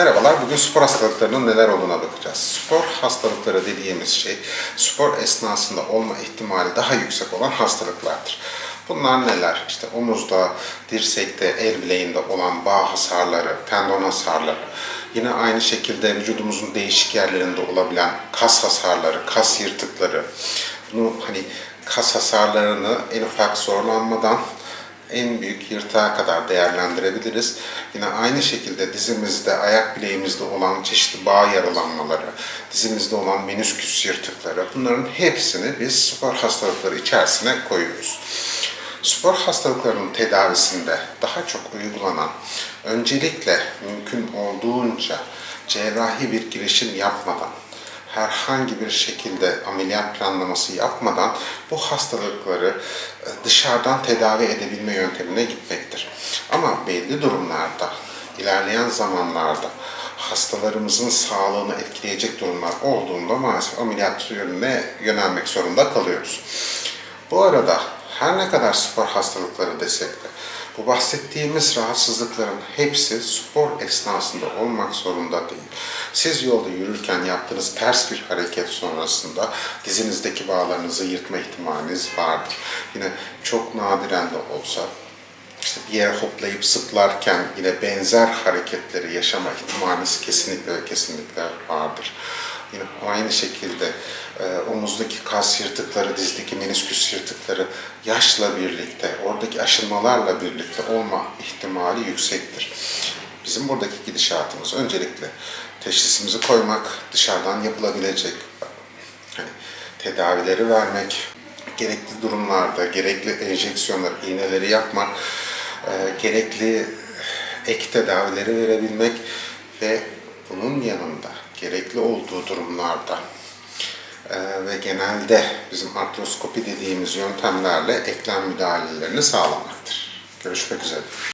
Merhabalar, bugün spor hastalıklarının neler olduğuna bakacağız. Spor hastalıkları dediğimiz şey, spor esnasında olma ihtimali daha yüksek olan hastalıklardır. Bunlar neler? İşte omuzda, dirsekte, el bileğinde olan bağ hasarları, tendon hasarları, yine aynı şekilde vücudumuzun değişik yerlerinde olabilen kas hasarları, kas yırtıkları, bunu hani kas hasarlarını en ufak zorlanmadan en büyük yırtığa kadar değerlendirebiliriz. Yine aynı şekilde dizimizde, ayak bileğimizde olan çeşitli bağ yaralanmaları, dizimizde olan menisküs yırtıkları bunların hepsini biz spor hastalıkları içerisine koyuyoruz. Spor hastalıklarının tedavisinde daha çok uygulanan öncelikle mümkün olduğunca cerrahi bir girişim yapmadan herhangi bir şekilde ameliyat planlaması yapmadan bu hastalıkları e, dışarıdan tedavi edebilme yöntemine gitmektir. Ama belli durumlarda, ilerleyen zamanlarda hastalarımızın sağlığını etkileyecek durumlar olduğunda maalesef ameliyat yönüne yönelmek zorunda kalıyoruz. Bu arada her ne kadar spor hastalıkları desek de bu bahsettiğimiz rahatsızlıkların hepsi spor esnasında olmak zorunda değil. Siz yolda yürürken yaptığınız ters bir hareket sonrasında dizinizdeki bağlarınızı yırtma ihtimaliniz vardır. Yine çok nadiren de olsa işte bir yere hoplayıp zıplarken yine benzer hareketleri yaşama ihtimaliniz kesinlikle kesinlikle vardır. Yine aynı şekilde e, omuzdaki kas yırtıkları, dizdeki menisküs yırtıkları yaşla birlikte, oradaki aşınmalarla birlikte olma ihtimali yüksektir. Bizim buradaki gidişatımız öncelikle teşhisimizi koymak, dışarıdan yapılabilecek hani, tedavileri vermek, gerekli durumlarda gerekli enjeksiyonlar, iğneleri yapmak, e, gerekli ek tedavileri verebilmek ve bunun yanında gerekli olduğu durumlarda e, ve genelde bizim artroskopi dediğimiz yöntemlerle eklem müdahalelerini sağlamaktır. Görüşmek üzere.